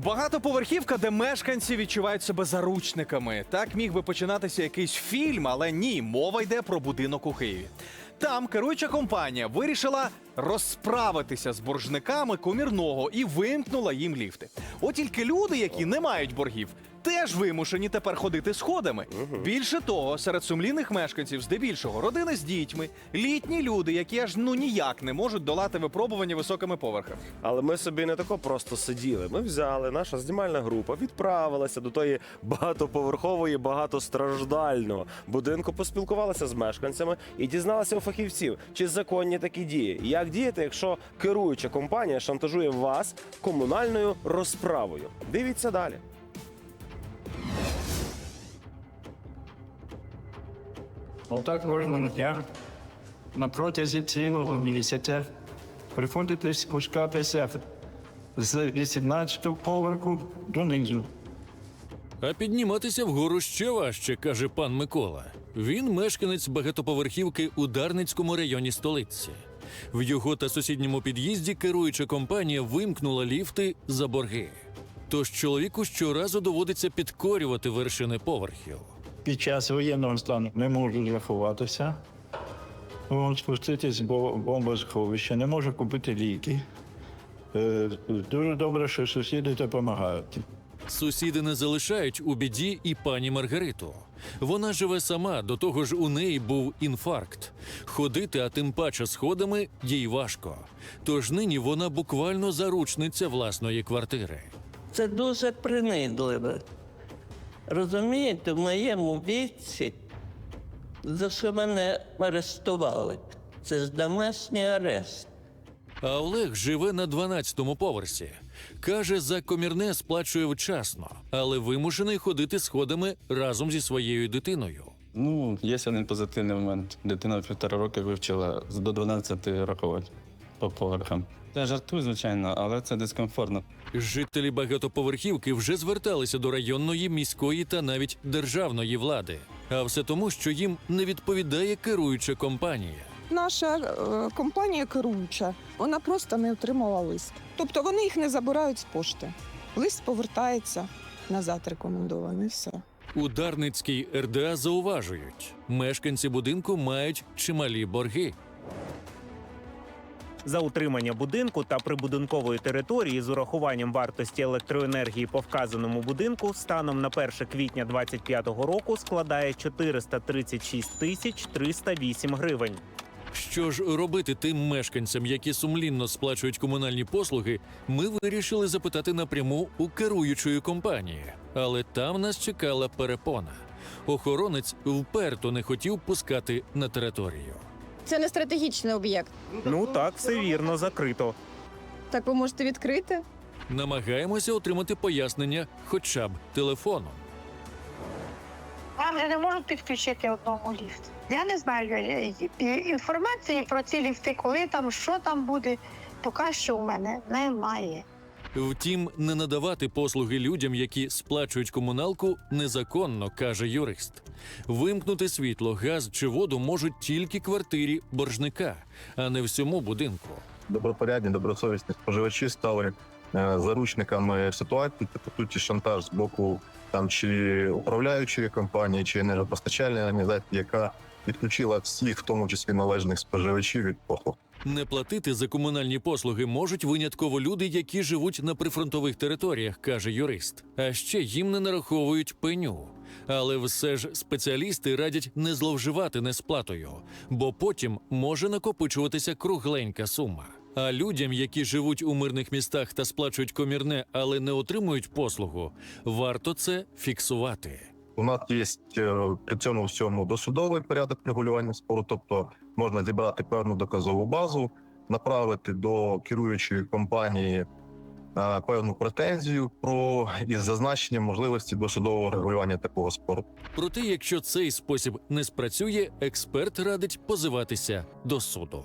Багатоповерхівка, де мешканці відчувають себе заручниками. Так міг би починатися якийсь фільм, але ні, мова йде про будинок у Києві. Там керуюча компанія вирішила розправитися з боржниками комірного і вимкнула їм ліфти. От тільки люди, які не мають боргів, теж вимушені тепер ходити сходами. Більше того, серед сумлінних мешканців, здебільшого, родини з дітьми, літні люди, які аж ну ніяк не можуть долати випробування високими поверхами. Але ми собі не тако просто сиділи. Ми взяли, наша знімальна група відправилася до тої багатоповерхової, багатостраждального будинку, поспілкувалися з мешканцями і дізналися у фахівців, чи законні такі дії. Як діяти, якщо керуюча компанія шантажує вас комунальною розправою? Дивіться далі. Отак кожного дня на протязі цілого місяця приходити спускатися з 18-го поверху донизу. А підніматися вгору ще важче, каже пан Микола. Він мешканець багатоповерхівки у Дарницькому районі столиці. В його та сусідньому під'їзді керуюча компанія вимкнула ліфти за борги. Тож чоловіку щоразу доводиться підкорювати вершини поверхів. Під час воєнного стану не можу рахуватися. Спуститись бо- бомбосховище, не можу купити ліки. Е, Дуже добре, що сусіди допомагають. Сусіди не залишають у біді і пані Маргариту. Вона живе сама, до того ж у неї був інфаркт. Ходити, а тим паче сходами, їй важко. Тож нині вона буквально заручниця власної квартири. Це дуже принизливо. Розумієте, в моєму віці, за що мене арестували? Це ж домашній арест. А Олег живе на 12-му поверсі. Каже, за комірне сплачує вчасно, але вимушений ходити сходами разом зі своєю дитиною. Ну, є один позитивний момент. Дитина в півтора роки вивчила до 12 рахувати по поверхам. Я жартую, звичайно, але це дискомфортно. Жителі багатоповерхівки вже зверталися до районної, міської та навіть державної влади. А все тому, що їм не відповідає керуюча компанія. Наша е, компанія керуюча, вона просто не отримала лист. Тобто вони їх не забирають з пошти. Лист повертається назад рекомендований. Все. У Дарницькій РДА зауважують, мешканці будинку мають чималі борги. За утримання будинку та прибудинкової території з урахуванням вартості електроенергії по вказаному будинку станом на 1 квітня 2025 року складає 436 тисяч 308 гривень. Що ж робити тим мешканцям, які сумлінно сплачують комунальні послуги, ми вирішили запитати напряму у керуючої компанії, але там нас чекала перепона. Охоронець вперто не хотів пускати на територію. Це не стратегічний об'єкт. Ну так, все вірно, закрито. Так ви можете відкрити? Намагаємося отримати пояснення хоча б телефоном. Вам же не можуть підключити одному ліфт. Я не знаю е, е, інформації про ці ліфти, коли там, що там буде, поки що у мене немає. Втім, не надавати послуги людям, які сплачують комуналку, незаконно, каже юрист. Вимкнути світло, газ чи воду можуть тільки квартирі боржника, а не всьому будинку. добропорядні, добросовісні споживачі стали е, заручниками ситуації. Це по суті шантаж з боку там чи управляючої компанії, чи енергопостачальної організації, яка відключила всіх, в тому числі належних споживачів від послуг. Не платити за комунальні послуги можуть винятково люди, які живуть на прифронтових територіях, каже юрист. А ще їм не нараховують пеню. Але все ж спеціалісти радять не зловживати несплатою, бо потім може накопичуватися кругленька сума. А людям, які живуть у мирних містах та сплачують комірне, але не отримують послугу, варто це фіксувати. У нас є е, при цьому всьому досудовий порядок регулювання спору, тобто можна зібрати певну доказову базу, направити до керуючої компанії е, певну претензію про із зазначенням можливості досудового регулювання такого спору. Проте, якщо цей спосіб не спрацює, експерт радить позиватися до суду.